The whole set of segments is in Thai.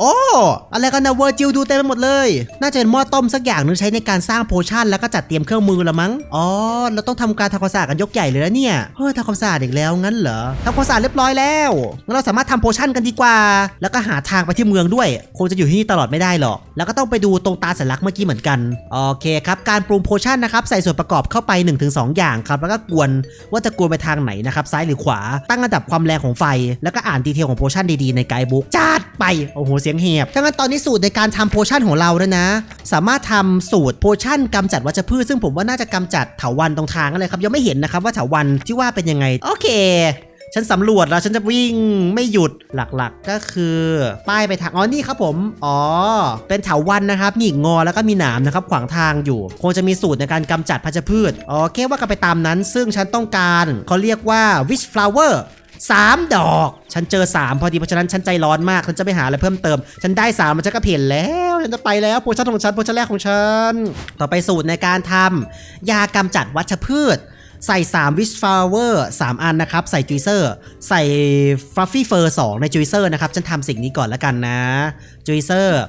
โอ้อะไรกันนะเวอร์จิลดูเต็มไปหมดเลย น่าจะเป็นหม้อต้มสักอย่างนึงใช้ในการสร้างโพชั่นแล้วก็จัดเตรียมเครื่องมือละมั้ง อ๋อ เราต้องทำการทำความสะอาดกันยกใหญ่เลยนะเนี่ย เฮ้ยทำความสะอาดอีกแล้วงั้นเหรอทำความสะอาดเรียบร้อยแล้วงั้นเราสามารถทำโพชั่นกันดีกว่า แล้วก็หาทางไปที่เมืองด้วย คงจะอยู่ที่นี่ตลอดไม่ได้หรอก แล้วก็ต้องไปดูตรงตาสัญลักษณ์เมื่อกี้เหมือนกัน โอเคครับ การปรุงโพชั่นนะครับ ใส่ส่วนประกอบเข้าไป 1-2 อย่างครับ แล้วก็กวนว่าจะกวนไปทางไหนนะครับซ้ายหรือขวา ตั้งระดับความแรงของไฟ แล้วก็อ่านดีเทลของโพชั่นดีๆในไกด์บุ๊กจัดไปโอ้โหเสียงเหียบถ้างั้นตอนนี้สูตรในการทำโพชั่นของเราแล้วนะ สามารถทำสูตรโพชั่นกำจัดวัชพืชซึ่งผมว่าน่าจะกำจัดเถาวันตรงทางนั่นเลยครับยังไม่เห็นนะครับว่าเถาวันที่ว่าเป็นยังไง โอเคฉันสำรวจแล้วฉันจะวิ่งไม่หยุดหลักๆก็คือ ป้ายไปทางอ๋อนี่ครับผม อ๋อ เป็นเถาวันนะครับหงิกงอแล้วก็มีหนามนะครับขวางทางอยู่ คงจะมีสูตรในการกำจัดพัชพืชโอเคว่ากันไปตามนั้น ซึ่งฉันต้องการเขาเรียกว่า wish flower สามดอก ฉันเจอ 3 พอดีเพราะฉะนั้นฉันใจร้อนมาก ฉันจะไปหาอะไรเพิ่มเติม ฉันได้3มันจะก็เพ่นแล้ว ฉันจะไปแล้วโพชั่นของฉันโพชั่นแรกของฉัน ต่อไปสูตรในการทำยากำจัดวัชพืชใส่ 3 wish flower 3 อันนะครับ ใส่จุยเซอร์ใส่ fluffy fur 2 ในจุยเซอร์นะครับ ฉันทำสิ่งนี้ก่อนแล้วกันนะจุยเซอร์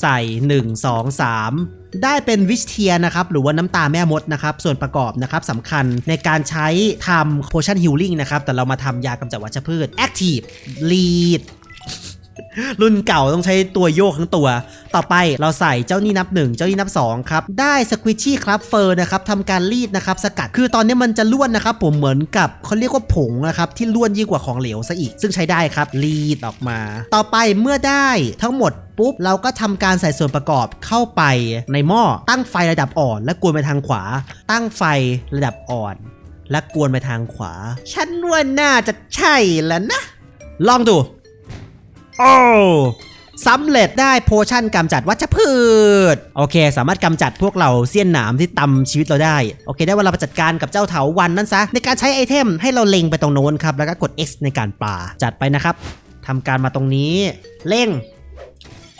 ใส่ 1 2 3 ได้เป็นวิชเทียนะครับ หรือว่าน้ำตาแม่มดนะครับ ส่วนประกอบนะครับสำคัญในการใช้ทำโพชั่นฮิลลิ่งนะครับ แต่เรามาทำยากำจัดวัชพืช active lead รุ่นเก่าต้องใช้ตัวโยกทั้งตัว ต่อไปเราใส่เจ้านี่นับ 1 เจ้านี่นับ2ครับ ได้สควิชชี่ครับเฟอร์นะครับทำการรีดนะครับ สกัด คือตอนนี้มันจะล้วนนะครับ ผมเหมือนกับเขาเรียกว่าผงนะครับที่ล้วนยิ่งกว่าของเหลวซะอีก ซึ่งใช้ได้ครับ รีดออกมา ต่อไปเมื่อได้ทั้งหมดปุ๊บเราก็ทำการใส่ส่วนประกอบเข้าไปในหม้อ ตั้งไฟระดับอ่อน และกวนไปทางขวา ตั้งไฟระดับอ่อน และกวนไปทางขวา ฉันว่าน่าจะใช่แล้วนะ ลองดู โอ้สำเร็จได้โพชั่นกำจัดวัชพืช โอเค สามารถกำจัดพวกเราเสี้ยนหนามที่ตำชีวิตเราได้ โอเค ได้เวลาไปจัดการกับเจ้าเถาวันนั่นซะ ในการใช้ไอเทมให้เราเล็งไปตรงโน้นครับ แล้วก็กด X ในการปาจัดไปนะครับทำการมาตรงนี้เร่ง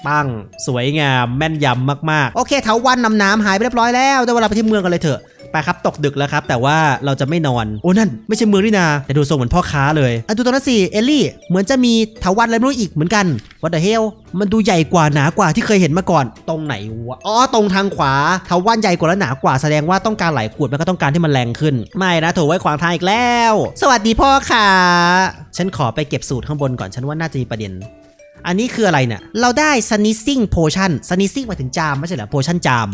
ปังสวยงามแม่นยำมากๆ โอเคเถาวันนำน้ำหายไปเรียบร้อยแล้วได้เวลาไปที่เมืองกันเลยเถอะ ไปครับตกดึกแล้วครับ แต่ว่าเราจะไม่นอน โอ้นั่น ไม่ใช่เมืองนี่นา แต่ดูทรงเหมือนพ่อค้าเลยอะดูตรงนั้นสิเอลลี่ เหมือนจะมีเถาวันอะไรไม่รู้อีกเหมือนกัน What the hell มันดูใหญ่กว่าหนากว่าที่เคยเห็นมาก่อน ตรงไหนวะอ๋อตรงทางขวาเถาวันใหญ่กว่าและหนากว่าแสดงว่าต้องการหลายขวดมันก็ต้องการที่มันแรงขึ้น ไม่นะโถไว้ขวางทางอีกแล้ว สวัสดีพ่อค้าฉันขอไปเก็บสูตรข้างบนก่อนฉันว่าน่าจะมีประเด็นอันนี้คืออะไรเนี่ย เราได้ sneezing potion sneezing หมายถึงจามไม่ใช่เหรอ potion จาม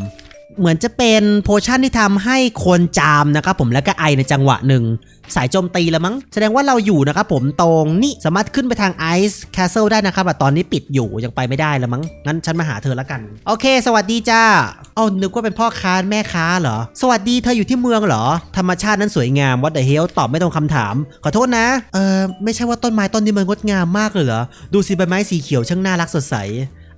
เหมือนจะเป็นโพชั่นที่ทำให้คนจามนะครับผมแล้วก็ไอในจังหวะหนึ่ง สายโจมตีแล้วมั้ง แสดงว่าเราอยู่นะครับผมตรงนี่สามารถขึ้นไปทางไอซ์แคสเซิลได้นะครับแต่ตอนนี้ปิดอยู่ยังไปไม่ได้แล้วมั้ง งั้นฉันมาหาเธอแล้วกัน โอเค สวัสดีจ้าเอ้านึกว่าเป็นพ่อค้าแม่ค้าเหรอ สวัสดีเธออยู่ที่เมืองเหรอ ธรรมชาตินั้นสวยงามวัดเดอะเฮลตอบไม่ตรงคำถาม ขอโทษนะ เออไม่ใช่ว่าต้นไม้ต้นนี้มันงดงามมากเลยเหรอ ดูสิใบไม้สีเขียวช่างน่ารักสดใส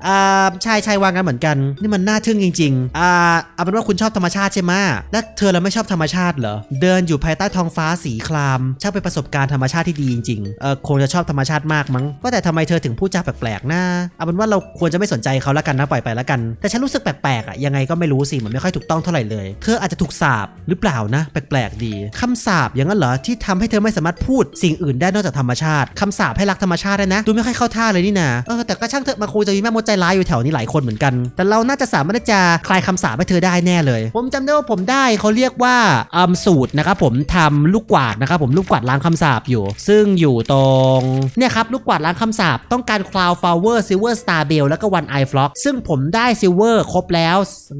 อ่าใช่ใช่วางกันเหมือนกัน นี่มันน่าทึ่งจริงๆอ่าเอาเป็นว่าคุณชอบธรรมชาติใช่ไหมและเธอเราไม่ชอบธรรมชาติเหรอ เดินอยู่ภายใต้ท้องฟ้าสีครามช่างเป็นประสบการณ์ธรรมชาติที่ดีจริงๆเออคงจะชอบธรรมชาติมากมั้งว่าแต่ทำไมเธอถึงพูดจาแปลกๆนะเอาเป็นว่าเราควรจะไม่สนใจเขาแล้วกันนะปล่อยไปแล้วกัน แต่ฉันรู้สึกแปลกๆอะยังไงก็ไม่รู้สิมันไม่ค่อยถูกต้องเท่าไหร่เลยเธออาจจะถูกสาปหรือเปล่านะ แปลกๆดีคำสาปอย่างนั้นเหรอที่ทำให้เธอไม่สามารถพูดสิ่งอื่นได้นอกจากธรรมชาติคำสาปให้รักธรรมชาติได้นะ ดูไม่ค่อยเข้าท่าเลยนี่นะเออแต่ก็ช่างเถอะมันคงจะมีแม่มดใจร้ายอยู่แถวนี้หลายคนเหมือนกัน แต่เราน่าจะสามารถจะคลายคำสาปให้เธอได้แน่เลย ผมจำได้ว่าผมได้เขาเรียกว่าอัมสูตรนะครับผมทำลูกกวาดนะครับผมลูกกวาดล้างคำสาปอยู่ ซึ่งอยู่ตรงเนี่ยครับลูกกวาดล้างคำสาปต้องการ Cloud Flower Silver Star Bell แล้วก็ One Eye Flock ซึ่งผมได้ Silver ครบแล้ว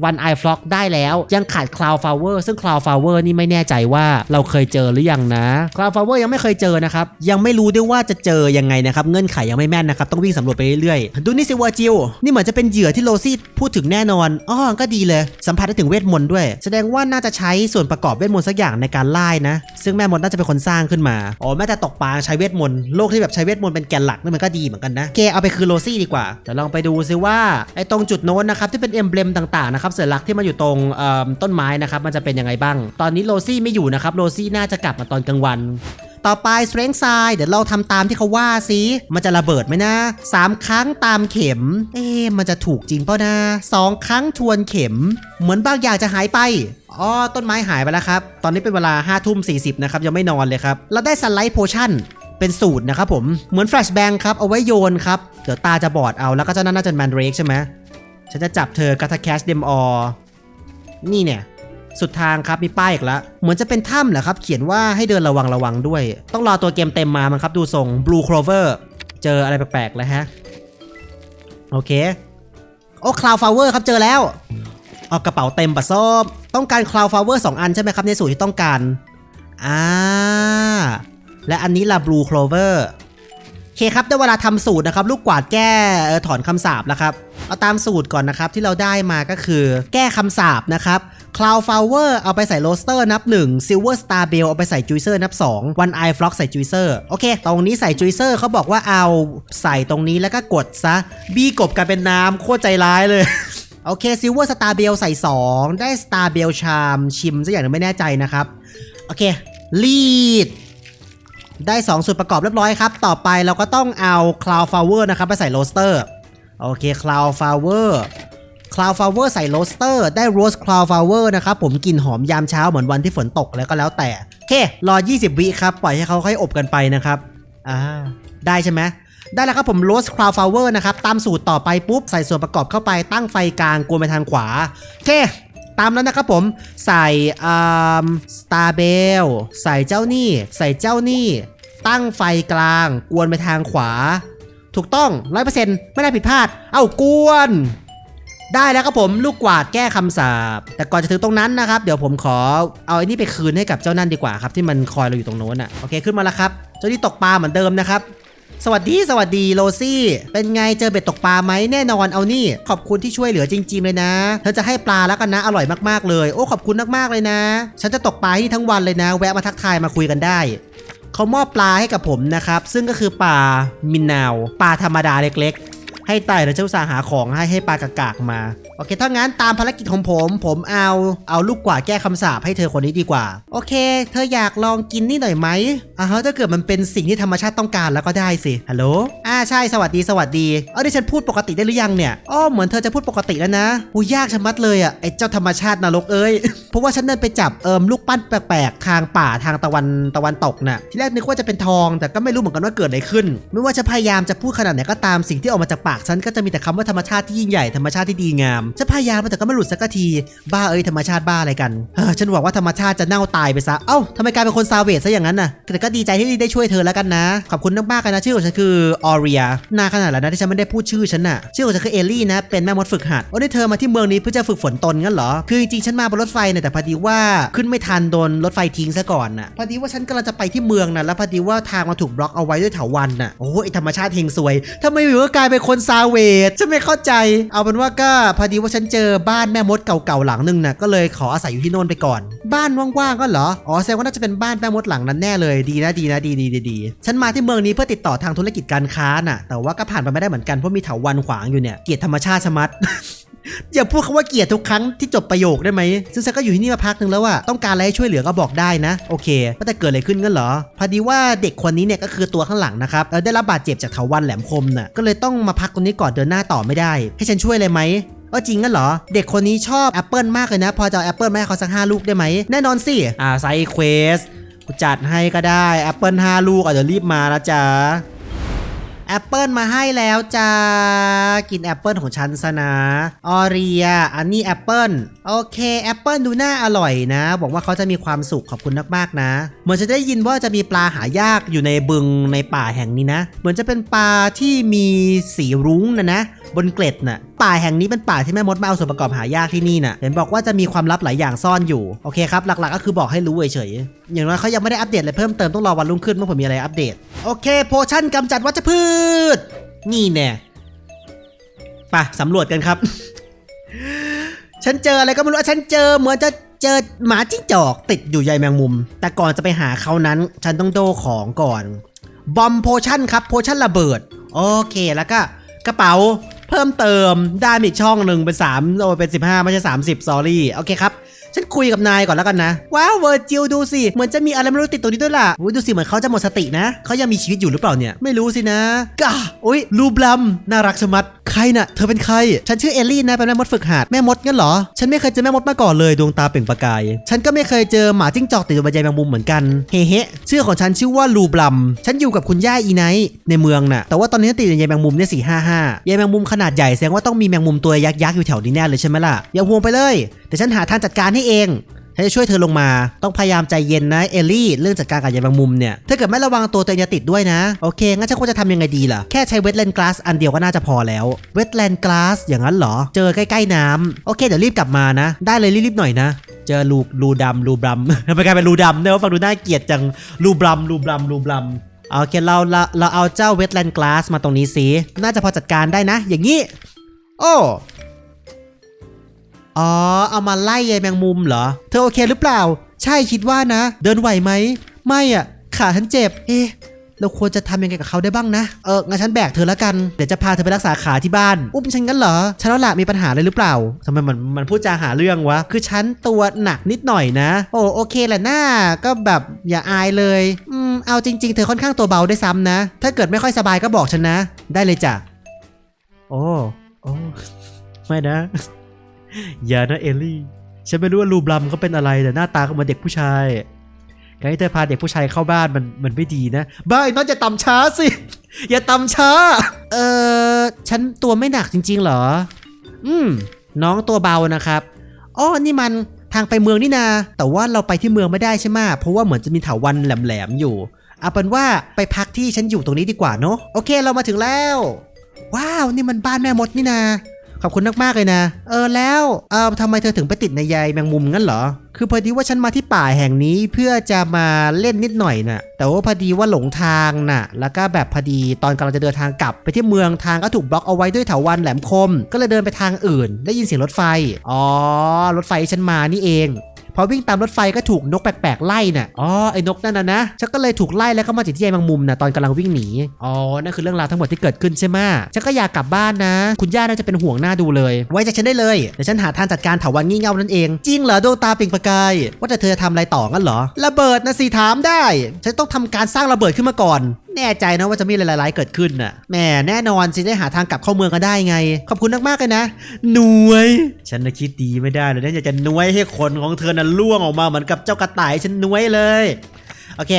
One Eye Flock ได้แล้ว ยังขาด Cloud Flower ซึ่ง Cloud Flower นี่ไม่แน่ใจว่าเราเคยเจอหรือยังนะ Cloud Flower ยังไม่เคยเจอนะครับยังไม่รู้ด้วยว่าจะเจอยังไงนะครับเงื่อนไขยังไม่แม่นนะครับต้องวิ่งสำรวจไปเรื่อยๆดูนี่สิวาจิลนี่เหมือนจะเป็นเหยื่อที่โรซี่พูดถึงแน่นอนอ๋อก็ดีเลย สัมผัสได้ถึงเวทมนต์ด้วย แสดงว่าน่าจะใช้ส่วนประกอบเวทมนต์สักอย่างในการไล่นะ ซึ่งแม่มดน่าจะเป็นคนสร้างขึ้นมา อ๋อแม้แต่ตกปลาใช้เวทมนต์โลกที่แบบใช้เวทมนต์เป็นแกนหลักนี่มันก็ดีเหมือนกันนะเกเอาไปคืนโรซี่ดีกว่าเดี๋ยวลองไปดูซิว่าไอ้ตรงจุดโน้นนะครับที่เป็นเอ็มเบลมต่างๆนะครับเสัญลักที่มาอยู่ตรงต้นไม้นะครับมันจะเป็นยังไงบ้าง ตอนนี้โรซี่ไม่อยู่นะครับโรซี่น่าจะกลับมาตอนกลางวัน ต่อไป strength side เดี๋ยวเราทำตามที่เขาว่าสิมันจะระเบิดไหมนะ 3 ครั้งตามเข็ม เอ๊ะมันจะถูกจริงเปล่านะ 2 ครั้งทวนเข็ม เหมือนบางอย่างจะหายไปอ๋อต้นไม้หายไปแล้วครับ ตอนนี้เป็นเวลา5ทุ่ม40นะครับยังไม่นอนเลยครับเราได้ sunlight potion เป็นสูตรนะครับผมเหมือนแฟลชแบงครับเอาไว้โยนครับ เดี๋ยวตาจะบอดเอาแล้วก็เจ้านั่นน่าจะแมนเรกใช่ไหมฉันจะจับเธอกาตาแคชเดมออนี่เนี่ย สุดทางครับมีป้ายอีกแล้วเหมือนจะเป็นถ้ำเหรอครับ เขียนว่าให้เดินระวังระวังด้วย ต้องรอตัวเกมเต็มมามันครับ ดูทรง Blue Clover เจออะไรแปลกๆแล้วฮะ โอเค โอ้คลาวฟลาเวอร์ครับเจอแล้วเอากระเป๋าเต็มปะส้มต้องการคลาวฟลาเวอร์สองอันใช่ไหมครับ ในสูตรที่ต้องการอ่าและอันนี้ล่ะ Blue Clover โอเคครับได้เวลาทำสูตรนะครับ ลูกกวาดแก้เอ่อถอนคำสาปแล้วครับ เอาตามสูตรก่อนนะครับที่เราได้มาก็คือ แก้คำสาปนะครับ Cloud Flower เอาไปใส่โรสเตอร์นับ 1 Silver Star Bell เอาไปใส่จุยเซอร์นับ 2 One Eye Flock ใส่จุยเซอร์โอเค ตรงนี้ใส่จุยเซอร์เขาบอกว่าเอาใส่ตรงนี้แล้วก็กดซะบีกบกลายเป็นน้ำโคตรใจร้ายเลยโอเค Silver Star Bell ใส่ 2 ได้ Star Bell Charm ชิมสักอย่างนึงไม่แน่ใจนะครับ โอเครีดได้ 2 ส่วนประกอบเรียบร้อยครับ ต่อไปเราก็ต้องเอา Cloud Flower นะครับไปใส่โรสเตอร์ โอเค Cloud Flower Cloud Flower ใส่โรสเตอร์ ได้ Rose Cloud Flower นะครับผมกลิ่นหอมยามเช้าเหมือนวันที่ฝนตกแล้วก็แล้วแต่โอเครอ 20 วิครับ ปล่อยให้เขาค่อยอบกันไปนะครับอ่าได้ใช่ไหมได้แล้วครับผม Rose Cloud Flower นะครับ ตามสูตรต่อไปปุ๊บ ใส่ส่วนประกอบเข้าไปตั้งไฟกลางกวนไปทางขวาโอเคตามแล้วนะครับผมใส่อ่า Star Bell ใส่เจ้านี่ ใส่เจ้านี่ ตั้งไฟกลาง กวนไปทางขวา ถูกต้อง100%ไม่ได้ผิดพลาด เอ้ากวนได้แล้วครับผมลูกกวาดแก้คำสาปแต่ก่อนจะถึงตรงนั้นนะครับ เดี๋ยวผมขอเอาไอ้นี่ไปคืนให้กับเจ้านั่นดีกว่าครับ ที่มันคอยเราอยู่ตรงโน้นอะโอเคขึ้นมาแล้วครับ เจ้านี่ตกปลาเหมือนเดิมนะครับ สวัสดีสวัสดีโรซี่ เป็นไงเจอเบ็ดตกปลาไหมแน่นอนเอานี่ ขอบคุณที่ช่วยเหลือจริง ๆ เลยนะเธอจะให้ปลาแล้วกันนะอร่อยมากๆเลย โอ้ขอบคุณมากๆเลยนะ ฉันจะตกปลาที่ทั้งวันเลยนะ แวะมาทักทายมาคุยกันได้ เขามอบปลาให้กับผมนะครับ ซึ่งก็คือปลามินนาว ปลาธรรมดาเล็กๆ ให้ไต่แล้วเจ้าสาห์หาของให้ให้ปลากากากมา โอเค ถ้างั้นตามภารกิจของผม ผมเอาเอาลูกกวาดแก้คำสาปให้เธอคนนี้ดีกว่า โอเค เธออยากลองกินนี่หน่อยไหมอ่าฮะถ้าเกิดมันเป็นสิ่งที่ธรรมชาติต้องการแล้วก็ได้สิ ฮัลโหล อ่าใช่สวัสดีสวัสดี เออที่ฉันพูดปกติได้หรือยังเนี่ยอ๋อเหมือนเธอจะพูดปกติแล้วนะหูยากชะมัดเลยอะไอ้เจ้าธรรมชาตินรกเอ้ย เพราะว่าฉันเดินไปจับเอิมลูกปั้นแปลกๆทางป่าทางตะวันตะวันตกน่ะ ที่แรกนึกว่าจะเป็นทอง แต่ก็ไม่รู้เหมือนกันว่าเกิดอะไรขึ้น ไม่ว่าจะพยายามจะพูดขนาดไหนก็ตามสิ่งที่ออกมาจากปากฉันก็จะมีแต่คำว่าธรรมชาติที่ยิ่งใหญ่ธรรมชาติที่ดีงามจะพยายามแต่ก็ไม่หลุดสักทีบ้าเอ้ยธรรมชาติบ้าอะไรกันเฮ้อฉันหวังว่าธรรมชาติจะเน่าตายไปซะเอ้าทำไมกลายเป็นคนซาเวตซะอย่างนั้นน่ะแต่ก็ดีใจที่ได้ช่วยเธอแล้วกันนะขอบคุณมากๆเลยนะชื่อของฉันคือออเรียนาขนาดแล้วนะที่ฉันไม่ได้พูดชื่อฉันน่ะชื่อของฉันคือเอลลี่นะเป็นแม่มดฝึกหัดโอ้นี่เธอมาที่เมืองนี้เพื่อจะฝึกฝนตนงั้นเหรอคือจริงๆฉันมาบนรถไฟเนี่ยแต่พอดีว่าขึ้นไม่ทันโดนรถไฟทิ้งซะก่อนน่ะพอดีว่าฉันกำลังจะไปที่เมืองน่ะแล้วพอดีว่าทางมาถูกบล็อกเอาไว้ด้วยเถาวัลย์น่ะโอ้ยธรรมชาติเฮงซวยทำไมอยู่ก็กลายเป็นคนซาเวดฉันไม่เข้าใจ เอาเป็นว่าก็พอดีว่าฉันเจอบ้านแม่มดเก่าๆหลังหนึงน่ะก็เลยขออาศัยอยู่ที่โน่นไปก่อน บ้านว่างๆก็เหรออ๋อแสดงว่าน่าจะเป็นบ้านแม่มดหลังนั้นแน่เลยดีนะดีนะดีดีดีฉันมาที่เมืองนี้เพื่อติดต่อทางธุรกิจการค้าน่ะ แต่ว่าก็ผ่านไปไม่ได้เหมือนกันเพราะมีเถาวัลย์ขวางอยู่เนี่ยเกียดธรรมชาติชะมัด อย่าพูดคำว่าเกลียดทุกครั้งที่จบประโยคได้ไหมซึ่งฉันก็อยู่ที่นี่มาพักหนึ่งแล้วอะต้องการอะไรช่วยเหลือก็บอกได้นะ โอเคว่าแต่เกิดอะไรขึ้นกันเหรอ พอดีว่าเด็กคนนี้เนี่ยก็คือตัวข้างหลังนะครับเออได้รับบาดเจ็บจากเถาวันแหลมคมน่ะก็เลยต้องมาพักตรงนี้ก่อนเดินหน้าต่อไม่ได้ ให้ฉันช่วยเลยไหมเออจริงงั้นเหรอ เด็กคนนี้ชอบแอปเปิลมากเลยนะ พอจะเอาแอปเปิลมาให้เขาสักห้าลูกได้ไหม แน่นอนสิ อ่าไซเควสกูจัดให้ก็ได้แอปเปิลห้าลูกอาจจะรีบมาแล้วจ้า แอปเปิลมาให้แล้วจ้า กินแอปเปิลของฉันซะนะออเรียอันนี้แอปเปิลโอเคแอปเปิลดูน่าอร่อยนะบอกว่าเขาจะมีความสุขขอบคุณมากๆนะ เหมือนจะได้ยินว่าจะมีปลาหายากอยู่ในบึงในป่าแห่งนี้นะ เหมือนจะเป็นปลาที่มีสีรุ้งนะนะบนเกล็ดน่ะ ป่าแห่งนี้เป็นป่าที่แม่มดมาเอาส่วนประกอบหายากที่นี่น่ะเห็นบอกว่าจะมีความลับหลายอย่างซ่อนอยู่โอเคครับหลักๆก็คือบอกให้รู้เฉยๆอย่างน้อยเขายังไม่ได้อัปเดตอะไรเพิ่มเติมต้องรอวันรุ่งขึ้นเมื่อผมมีอะไรอัปเดตโอเคโพชั่นกำจัดวัชพืช นี่แน่ไปสำรวจกันครับ ฉันเจออะไรก็ไม่รู้ฉันเจอเหมือนจะเจอหมาจิ้งจอกติดอยู่ใยแมงมุม แต่ก่อนจะไปหาเขานั้น ฉันต้องโดของก่อน บอมโพชั่นครับ โพชั่นระเบิด โอเคแล้วก็กระเป๋า เพิ่มเติมได้อีกช่องหนึ่งเป็น3โอ้เป็น15ไม่ใช่30 s อรี่โอเคครับฉันคุยกับนายก่อนแล้วกันนะว้าวเวอร์จิลดูสิเหมือนจะมีอะไรไม่รู้ติดตัวนี้ด้วยล่ะอุ๊ยดูสิเหมือนเขาจะหมดสตินะเขายังมีชีวิตอยู่หรือเปล่าเนี่ยไม่รู้สินะก้าอุ้ยรูบลัมน่ารักชะมัด ใครน่ะ เธอเป็นใคร ฉันชื่อเอลลี่นะ เป็นแม่มดฝึกหัด แม่มดงั้นเหรอ ฉันไม่เคยเจอแม่มดมาก่อนเลย ดวงตาเปล่งประกาย ฉันก็ไม่เคยเจอหมาจิ้งจอกติดอยู่บนใยแมงมุมเหมือนกัน เฮ้เฮ้ชื่อของฉันชื่อว่าลูบลัม ฉันอยู่กับคุณย่าอีไนท์ในเมืองน่ะ แต่ว่าตอนนี้ติดอยู่ในใยแมงมุมเนี่ยสี่ห้าห้าใยแมงมุมขนาดใหญ่แสดงว่าต้องมีแมงมุมตัวยักษ์ๆอยู่แถวนี้แน่เลยใช่ไหมล่ะ อย่าห่วงไปเลย แต่ฉันหาทางจัดการให้เอง ฉันจะช่วยเธอลงมา ต้องพยายามใจเย็นนะเอลลี่ เรื่องจัดการกับยายบางมุมเนี่ย ถ้าเกิดไม่ระวังตัวตัวเองจะติดด้วยนะ โอเค งั้นฉันควรจะทำยังไงดีล่ะ แค่ใช้เวทแลนด์กลาสอันเดียวก็น่าจะพอแล้ว เวทแลนด์กลาสอย่างนั้นเหรอ เจอใกล้ๆน้ำโอเค เดี๋ยวรีบกลับมานะ ได้เลยรีบๆหน่อยนะ เจอลูรูดำรูบลัมไปกลายเป็นรูดำเนี่ยฟังดูน่าเกลียดจัง รูบลัมรูบลัมรูบลัมโอเคเราเราเราเอาเจ้าเวทแลนด์กลาสมาตรงนี้สิ น่าจะพอจัดการได้นะ อย่างนี้ โอ้ อ๋อ เอามาไล่ยายแมงมุมเหรอ เธอโอเคหรือเปล่า ใช่คิดว่านะ เดินไหวไหม ไม่อะ ขาฉันเจ็บ เอ๊ะเราควรจะทำยังไงกับเขาได้บ้างนะ เออ งั้นฉันแบกเธอแล้วกัน เดี๋ยวจะพาเธอไปรักษาขาที่บ้าน อุ้มฉันกันเหรอ ฉันแล้วละมีปัญหาอะไรหรือเปล่าทำไมมันมันพูดจาหาเรื่องวะ คือฉันตัวหนักนิดหน่อยนะ โอ้โอเคแหละหน้า ก็แบบอย่าอายเลย อืม เอาจริง ๆ เธอค่อนข้างตัวเบาได้ซ้ำนะ ถ้าเกิดไม่ค่อยสบายก็บอกฉันนะ ได้เลยจ้ะ โอ้ โอ้ ไม่นะ อย่านะเอลลี่ ฉันไม่รู้ว่าลูบลัมเขาเป็นอะไรแต่หน้าตาเขาเหมือนเด็กผู้ชายการที่เธอพาเด็กผู้ชายเข้าบ้านมันมันไม่ดีนะ บ้าไอ้น้องจะต่ำช้าสิ อย่าต่ำช้า เออฉันตัวไม่หนักจริง ๆ เหรอ อืม น้องตัวเบานะครับอ๋อนี่มันทางไปเมืองนี่นา แต่ว่าเราไปที่เมืองไม่ได้ใช่ไหมเพราะว่าเหมือนจะมีเถาวันแหลมๆอยู่เอาเป็นว่าไปพักที่ฉันอยู่ตรงนี้ดีกว่าเนาะโอเคเรามาถึงแล้ว ว้าว นี่มันบ้านแม่มดนี่นา ขอบคุณมากๆเลยนะ เออแล้วเออทำไมเธอถึงไปติดในใยแมงมุมงั้นเหรอ คือพอดีว่าฉันมาที่ป่าแห่งนี้เพื่อจะมาเล่นนิดหน่อยน่ะ แต่ว่าพอดีว่าหลงทางน่ะ แล้วก็แบบพอดีตอนกำลังจะเดินทางกลับไปที่เมืองทางก็ถูกบล็อกเอาไว้ด้วยเถาวัลย์แหลมคม ก็เลยเดินไปทางอื่น ได้ยินเสียงรถไฟ อ๋อ รถไฟฉันมานี่เอง พอวิ่งตามรถไฟก็ถูกนกแปลกๆไล่น่ะอ๋อไอ้นกนั่นนะนะฉันก็เลยถูกไล่แล้วก็มาติดที่ใยแมงมุมน่ะตอนกำลังวิ่งหนีอ๋อนั่นคือเรื่องราวทั้งหมดที่เกิดขึ้นใช่ไหมฉันก็อยากกลับบ้านนะ คุณย่าน่าจะเป็นห่วงหน้าดูเลย ไว้ใจฉันได้เลยเดี๋ยวฉันหาทางจัดการเถาวันงี่เง่านั่นเองจริงเหรอดวงตาปล่งประกายว่าแต่เธอทำอะไรต่องั้นเหรอระเบิดนะสิถามได้ ฉันต้องทำการสร้างระเบิดขึ้นมาก่อน แน่ใจนะว่าจะมีอะไรร้ายๆเกิดขึ้นน่ะแหมแน่นอนสิได้หาทางกลับเข้าเมืองกันได้ไง ขอบคุณมากๆเลยนะหน่วย ฉันนะคิดดีไม่ได้เลยนะอยากจะน่วยให้คนของเธอน่ะล่วงออกมาเหมือนกับเจ้ากระต่ายฉันน่วยเลย โอเค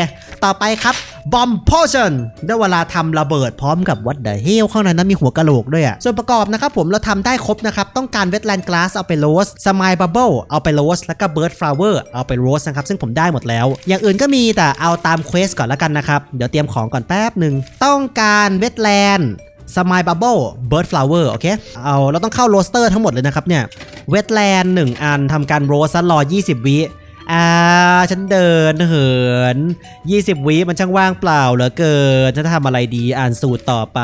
ต่อไปครับบอมโพชั่นได้เวลาทำระเบิดพร้อมกับวัดเด e เฮลข้างในนั้นมีหัวกะโหลกด้วยอะส่วนประกอบนะครับผมเราทำได้ครบนะครับ ต้องการเวทแลนด์กลาสเอาไปโรสสมายบับเบิลเอาไปโรสแล้วก็เบิร์ดฟลาวเวอร์เอาไปโรสนะครับ ซึ่งผมได้หมดแล้ว อย่างอื่นก็มีแต่เอาตามเควสก่อนแล้วกันนะครับ เดี๋ยวเตรียมของก่อนแป๊บหนึ่งต้องการเวทแลนด์สมายบับเบิลเบิร์ดฟลาวเวอร์โอเค เอาเราต้องเข้าโรสเตอร์ทั้งหมดเลยนะครับเนี่ยเวทแลนด์หนึ่งอันทำการโรสรอ 20 วิ อ่าฉันเดินเหิน 20 วิมันช่างว่างเปล่าเหลือเกินจะทำอะไรดีอ่านสูตรต่อไป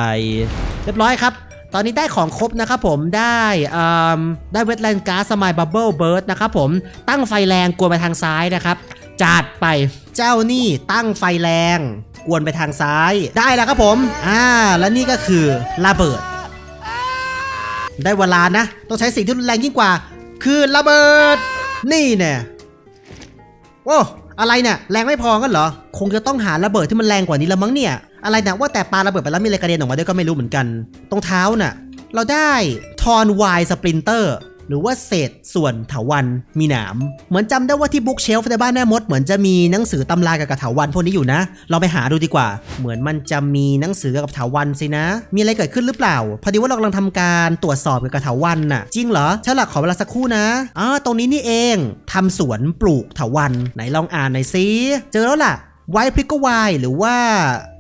เรียบร้อยครับ ตอนนี้ได้ของครบนะครับผมได้อ่าได้เวทแลนด์การ์ดสมายบับเบิลเบิร์ดนะครับผมตั้งไฟแรงกวนไปทางซ้ายนะครับจัดไปเจ้านี่ตั้งไฟแรงกวนไปทางซ้ายได้แล้วครับผมอ่าและนี่ก็คือระเบิด ได้เวลานะ ต้องใช้สิ่งที่รุนแรงยิ่งกว่า คือระเบิด นี่แน่ โอ้อะไรเนี่ยแรงไม่พอกันเหรอ คงจะต้องหาระเบิดที่มันแรงกว่านี้ละมั้งเนี่ย อะไรนะว่าแต่ปาระเบิดไปแล้วมีอะไรกระเด็นออกมาด้วยก็ไม่รู้เหมือนกัน ตรงเท้าน่ะ เราได้ทอนวายสปรินเตอร์ หรือว่าเศษส่วนเถาวันมีหนามเหมือนจำได้ว่าที่บุ๊กเชลฟ์ในบ้านแม่มดเหมือนจะมีหนังสือตำราเกี่ยวกับเถาวันพวกนี้อยู่นะ เราไปหาดูดีกว่า เหมือนมันจะมีหนังสือเกี่ยวกับเถาวันสินะ มีอะไรเกิดขึ้นหรือเปล่า พอดีว่าเรากำลังทำการตรวจสอบเกี่ยวกับเถาวันน่ะ จริงเหรอฉันหลักขอเวลาสักครู่นะอ๋อตรงนี้นี่เองทำสวนปลูกเถาวันไหนลองอ่านหน่อยสิเจอแล้วล่ะไวพริกก็ไวหรือว่า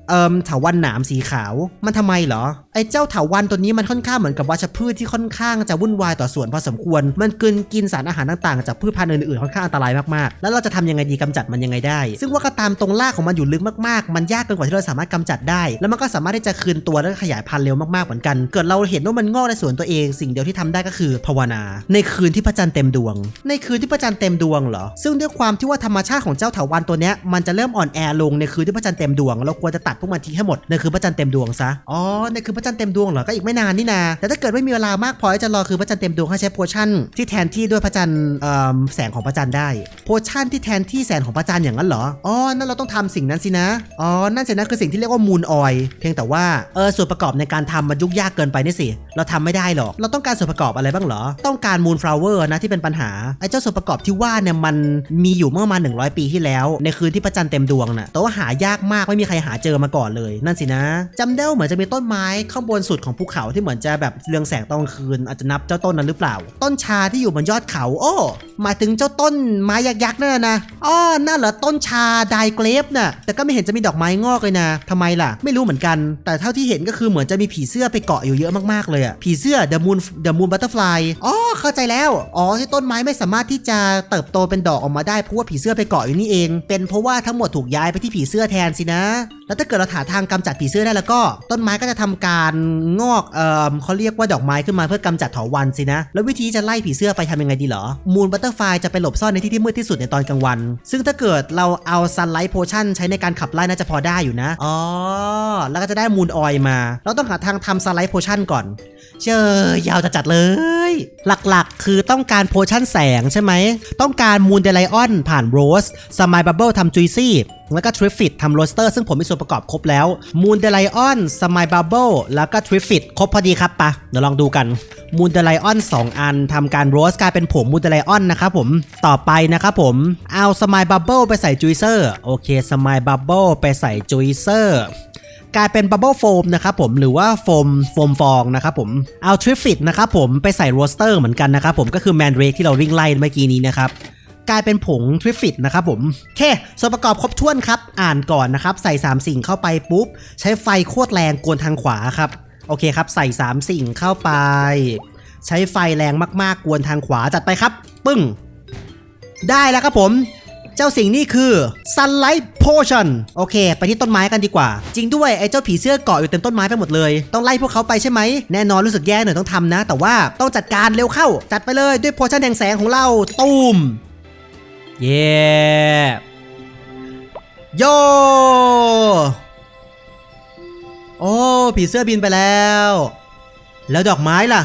เอิมเถาวันหนามสีขาว มันทำไมเหรอ ไอ้เจ้าเถาวันตัวนี้มันค่อนข้างเหมือนกับวัชพืชที่ค่อนข้างจะวุ่นวายต่อสวนพอสมควร มันกลืนกินสารอาหารต่างๆ จากพืชพันธุ์อื่นๆค่อนข้างอันตรายมากๆ แล้วเราจะทำยังไงดีกำจัดมันยังไงได้ ซึ่งว่าก็ตามตรงรากของมันอยู่ลึกมากๆ มันยากเกินกว่าที่เราสามารถกำจัดได้ แล้วมันก็สามารถที่จะคืนตัวและขยายพันธุ์เร็วมากๆเหมือนกัน เกิดเราเห็นว่ามันงอกในสวนตัวเอง สิ่งเดียวที่ทำได้ก็คือภาวนา ในคืนที่พระจันทร์เต็มดวง ในคืนที่พระจันทร์เต็มดวงเหรอ ซึ่งด้วยความที่ว่าธรรมชาติของเจ้าเถาวันตัวเนี้ยมันจะเริ่มอ่อนแอลงในคืนที่พระจันทร์เต็มดวงเราควรจะตัดพวกมันทิ้งให้หมดในคืนพระจันทร์เต็มดวงซะอ๋อในคืนพระระจันทร์เต็มดวงเหรอ ก็อีกไม่นานนี่นา แต่ถ้าเกิดไม่มีเวลามากพอที่จะรอคือพระจันทร์เต็มดวงให้ใช้โพชั่นที่แทนที่ด้วยพระจันทร์เอ่อแสงของพระจันทร์ได้ โพชั่นที่แทนที่แสงของพระจันทร์อย่างนั้นเหรอ อ๋อ นั่นเราต้องทำสิ่งนั้นสินะ อ๋อ นั่นสินะคือสิ่งที่เรียกว่ามูนออยเพียงแต่ว่าเออส่วนประกอบในการทำมันยุ่งยากเกินไปนี่สิ เราทำไม่ได้หรอก เราต้องการส่วนประกอบอะไรบ้างเหรอ ต้องการมูนฟลาวเวอร์นะที่เป็นปัญหา ไอ้เจ้าส่วนประกอบที่ว่าเนี่ยมันมีอยู่เมื่อมาณ100 ปีที่แล้ว ในคืนที่พระจันทร์เต็มดวงน่ะแต่ว่าหายากมากไม่มีใครหาเจอมาก่อนเลย นั่นสินะจำได้เหมือนจะมีต้นไม้ข้างบนสุดของภูเขาที่เหมือนจะแบบเรืองแสงตอนกลางคืนอาจจะนับเจ้าต้นนั้นหรือเปล่า ต้นชาที่อยู่บนยอดเขา โอ้หมายถึงเจ้าต้นไม้ยักษ์ๆนั่นนะนะอ๋อนั่นเหรอต้นชาไดเกรฟน่ะแต่ก็ไม่เห็นจะมีดอกไม้งอกเลยนะทำไมล่ะ ไม่รู้เหมือนกัน แต่เท่าที่เห็นก็คือเหมือนจะมีผีเสื้อไปเกาะอยู่เยอะมากๆเลยอะผีเสื้อ The Moon The Moon Butterfly อ๋อเข้าใจแล้วอ๋อที่ต้นไม้ไม่สามารถที่จะเติบโตเป็นดอกออกมาได้เพราะว่าผีเสื้อไปเกาะอยู่นี่เอง เป็นเพราะว่าทั้งหมดถูกย้ายไปที่ผีเสื้อแทนสินะ แล้วถ้าเกิดเราหาทางกำจัดผีเสื้อได้แล้วก็ ต้นไม้ก็จะทำการงอกเอ่อเขาเรียกว่าดอกไม้ขึ้นมาเพื่อกำจัดเถาวัลย์สินะ แล้ววิธีจะไล่ผีเสื้อไปทำยังไงดีเหรอ มูนบัตเตอร์ไฟจะไปหลบซ่อนในที่ที่มืดที่สุดในตอนกลางวัน ซึ่งถ้าเกิดเราเอาซันไลท์โพชั่นใช้ในการขับไล่น่าจะพอได้อยู่นะ อ๋อ แล้วก็จะได้มูนออยมา เราต้องหาทางทำซันไลท์โพชั่นก่อน เชยยาวจะจัดเลย หลักๆ คือต้องการโพชั่นแสงใช่ไหม ต้องการมูนเดลไลออนผ่านโรสสมายบับเบิลทำจุยซี่แล้วก็ทริฟฟิตทำโรสเตอร์ซึ่งผมมีส่วนประกอบครบแล้วมูนเดลไลออนสมายบับเบิลแล้วก็ทริฟฟิตครบพอดีครับปะเดี๋ยวลองดูกันมูนเดลไลออน2 อันทำการโรสกลายเป็นผงมูนเดลไลออนนะครับผมต่อไปนะครับผมเอาสมายบับเบิลไปใส่จุยเซอร์โอเคสมายบับเบิลไปใส่จุยเซอร์กลายเป็นบับเบิลโฟมนะครับผมหรือว่าโฟมโฟมฟองนะครับผมเอาทริฟฟิตนะครับผมไปใส่โรสเตอร์เหมือนกันนะครับผมก็คือแมนเรกที่เราวิ่งไล่เมื่อกี้นี้นะครับ กลายเป็นผงทริฟฟิตนะครับผมโอเคส่วนประกอบครบถ้วนครับ อ่านก่อนนะครับใส่ 3 สิ่งเข้าไปปุ๊บ ใช้ไฟโคตรแรงกวนทางขวาครับ โอเคครับ ใส่ 3 สิ่งเข้าไป ใช้ไฟแรงมากๆ กวนทางขวาจัดไปครับ ปึ้ง ได้แล้วครับผมเจ้าสิ่งนี้คือ Sunlight Potion โอเค ไปที่ต้นไม้กันดีกว่า จริงด้วย ไอ้เจ้าผีเสื้อเกาะอยู่เต็มต้นไม้ไปหมดเลย ต้องไล่พวกเขาไปใช่ไหม แน่นอนรู้สึกแย่หน่อยต้องทำนะ แต่ว่าต้องจัดการเร็วเข้า จัดไปเลยด้วยโพชั่นแห่งแสงของเรา ตูม เย้โย โอ้ ผีเสื้อบินไปแล้ว แล้วดอกไม้ล่ะ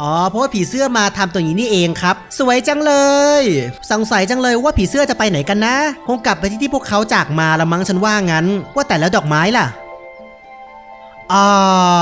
อ๋อ เพราะว่าผีเสื้อมาทำตัวนี้นี่เองครับ สวยจังเลย สงสัยจังเลยว่าผีเสื้อจะไปไหนกันนะ คงกลับไปที่ที่พวกเขาจากมาละมั้งฉันว่างั้น ว่าแต่แล้วดอกไม้ล่ะ อ่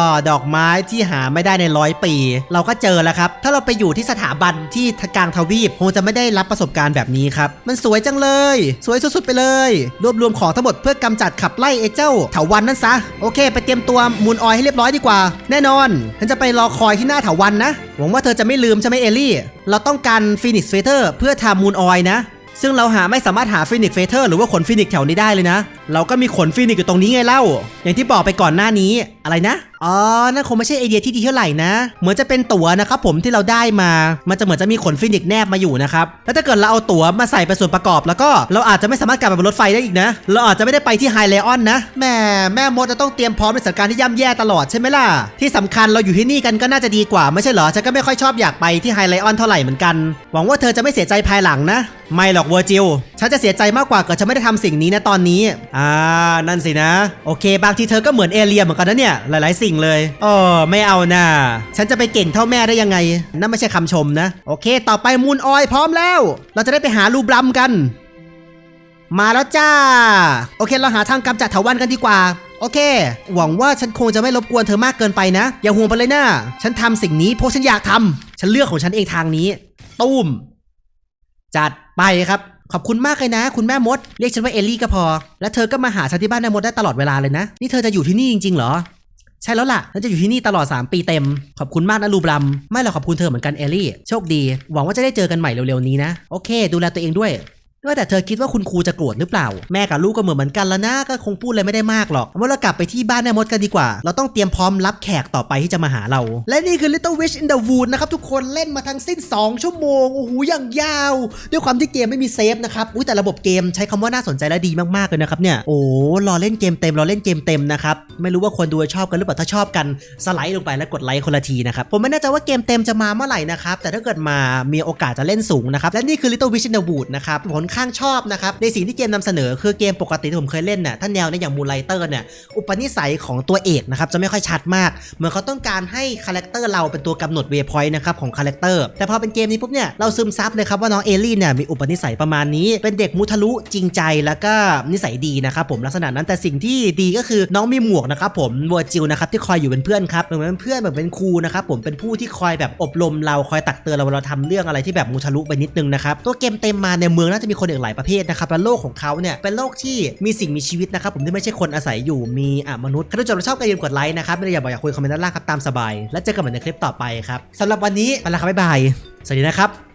าดอกไม้ที่หาไม่ได้ในร้อยปี เราก็เจอแล้วครับ ถ้าเราไปอยู่ที่สถาบันที่กลางทวีปคงจะไม่ได้รับประสบการณ์แบบนี้ครับ มันสวยจังเลย สวยสุดๆไปเลย รวบรวมของทั้งหมดเพื่อกำจัดขับไล่ไอ้เจ้าเถาวันนั่นซะ โอเค ไปเตรียมตัวมูนออยให้เรียบร้อยดีกว่า แน่นอนฉันจะไปรอคอยที่หน้าเถาวันนะ หวังว่าเธอจะไม่ลืมใช่ไหมเอลลี่ เราต้องการฟีนิกซ์เฟเธอร์เพื่อทำมูนออยนะ ซึ่งเราหาไม่สามารถหาฟินิกเฟเธอร์หรือว่าขนฟินิกแถวนี้ได้เลยนะเราก็มีขนฟินิกอยู่ตรงนี้ไงเล่า อย่างที่บอกไปก่อนหน้านี้อะไรนะอ๋อนั่นคงไม่ใช่ไอเดียที่ดีเท่าไหร่นะ เหมือนจะเป็นตั๋วนะครับผมที่เราได้มา มันจะเหมือนจะมีขนฟินิกแนบมาอยู่นะครับ แล้วถ้าเกิดเราเอาตั๋วมาใส่เป็นส่วนประกอบแล้วก็เราอาจจะไม่สามารถกลับไปบนรถไฟได้อีกนะ เราอาจจะไม่ได้ไปที่ไฮเลออนนะ แม่แม่มดจะต้องเตรียมพร้อมในสถานการณ์ที่ย่ำแย่ตลอดใช่ไหมล่ะ ที่สำคัญเราอยู่ที่นี่กันก็น่าจะดีกว่าไม่ใช่เหรอ ฉันก็ไม่ค่อยชอบอยากไปที่ไฮไลออนเท่าไหร่เหมือนกัน หวังว่าเธอจะไม่เสียใจภายหลังนะ ไม่หรอกเวอร์จิล ฉันจะเสียใจมากกว่าเกิดฉันไม่ได้ทำสิ่งนี้นะตอนนี้อ่า นั่นสินะ โอเค บางทีเธอก็เหมือนเอเลียเหมือนกันนะเนี่ย หลายๆสิ่งเลยโอ้ไม่เอานะฉันจะไปเก่งเท่าแม่ได้ยังไง นั่นไม่ใช่คำชมนะ โอเค ต่อไปมูนออยพร้อมแล้ว เราจะได้ไปหาลูบลัมกัน มาแล้วจ้า โอเค เราหาทางกำจัดเถาวันกันดีกว่าโอเค หวังว่าฉันคงจะไม่รบกวนเธอมากเกินไปนะ อย่าห่วงไปเลยนะ ฉันทำสิ่งนี้เพราะฉันอยากทำฉันเลือกของฉันเองทางนี้ ตุ้ม จัดไปครับ ขอบคุณมากเลยนะ คุณแม่มด เรียกฉันว่าเอลลี่ก็พอ และเธอก็มาหาฉันที่บ้านแม่มดได้ตลอดเวลาเลยนะ นี่เธอจะอยู่ที่นี่จริงๆเหรอ ใช่แล้วล่ะฉันจะอยู่ที่นี่ตลอด 3 ปีเต็ม ขอบคุณมากนะลูบลัม ไม่หรอกขอบคุณเธอเหมือนกันเอลลี่ โชคดี หวังว่าจะได้เจอกันใหม่เร็วๆนี้นะ โอเค ดูแลตัวเองด้วย ว่าแต่เธอคิดว่าคุณครูจะโกรธหรือเปล่า แม่กับลูกก็เหมือนเหมือนกันแล้วนะก็คงพูดอะไรไม่ได้มากหรอกว่าเรากลับไปที่บ้านแม่มดกันดีกว่า เราต้องเตรียมพร้อมรับแขกต่อไปที่จะมาหาเรา และนี่คือ Little Witch in the Wood นะครับ ทุกคนเล่นมาทั้งสิ้น 2 ชั่วโมง โอ้โหอย่างยาว ด้วยความที่เกมไม่มีเซฟนะครับอุ้ยแต่ระบบเกมใช้คำว่าน่าสนใจและดีมากๆเลยนะครับเนี่ยโอ้รอเล่นเกมเต็มรอเล่นเกมเต็มนะครับไม่รู้ว่าคนดูจะชอบกันหรือเปล่าถ้าชอบกันสไลด์ลงไปแล้วกดไลค์คนละทีนะครับผมไม่แน่ใจว่าเกมเต็มจะมาเมื่อไหร่นะครับแต่ถ้าเกิดมามีโอกาสจะเล่นสูงนะครับและนี่คือ Little Witch in the Wood นะครับผลข้างชอบนะครับในสิ่งที่เกมนำเสนอคือเกมปกติที่ผมเคยเล่นน่ะถ้าแนวในอย่างมูไลเตอร์เนี่ยอุปนิสัยของตัวเอกนะครับจะไม่ค่อยชัดมาก เหมือนเขาต้องการให้คาแรคเตอร์เราเป็นตัวกำหนดเวพอยต์นะครับของคาแรคเตอร์แต่พอเป็นเกมนี้ปุ๊บเนี่ยเราซึมซับเลยครับว่าน้องเอลลี่เนี่ยมีอุปนิสัยประมาณนี้ เป็นเด็กมุทะลุจริงใจแล้วก็นิสัยดีนะครับผมลักษณะนั้นแต่สิ่งที่ดีก็คือน้องมีหมวกนะครับผมวอร์จิลนะครับที่คอยอยู่เป็นเพื่อนครับเหมือนเป็นเพื่อนแบบเป็นครูนะครับผมเป็นผู้ที่คอยแบบอบรมเราคอยตักเตือนเราเวลาเราทำเรื่องอะไรที่แบบมุทะลุไปนิดนึงนะครับตัวเกมเต็มมาในเมืองน่าจะมีคนอีกหลายประเภทนะครับและโลกของเขาเนี่ยเป็นโลกที่มีสิ่งมีชีวิตนะครับผมที่ไม่ใช่คนอาศัยอยู่มีอะมนุษย์ถ้าทุกคนชอบก็อย่าลืมกดไลค์นะครับไม่ได้อยากบอกอยากคุยคอมเมนต์ด้านล่างครับตามสบาย แล้วเจอกันใหม่ในคลิปต่อไปครับสำหรับวันนี้ไปแล้วครับบ๊ายบายสวัสดีนะครับ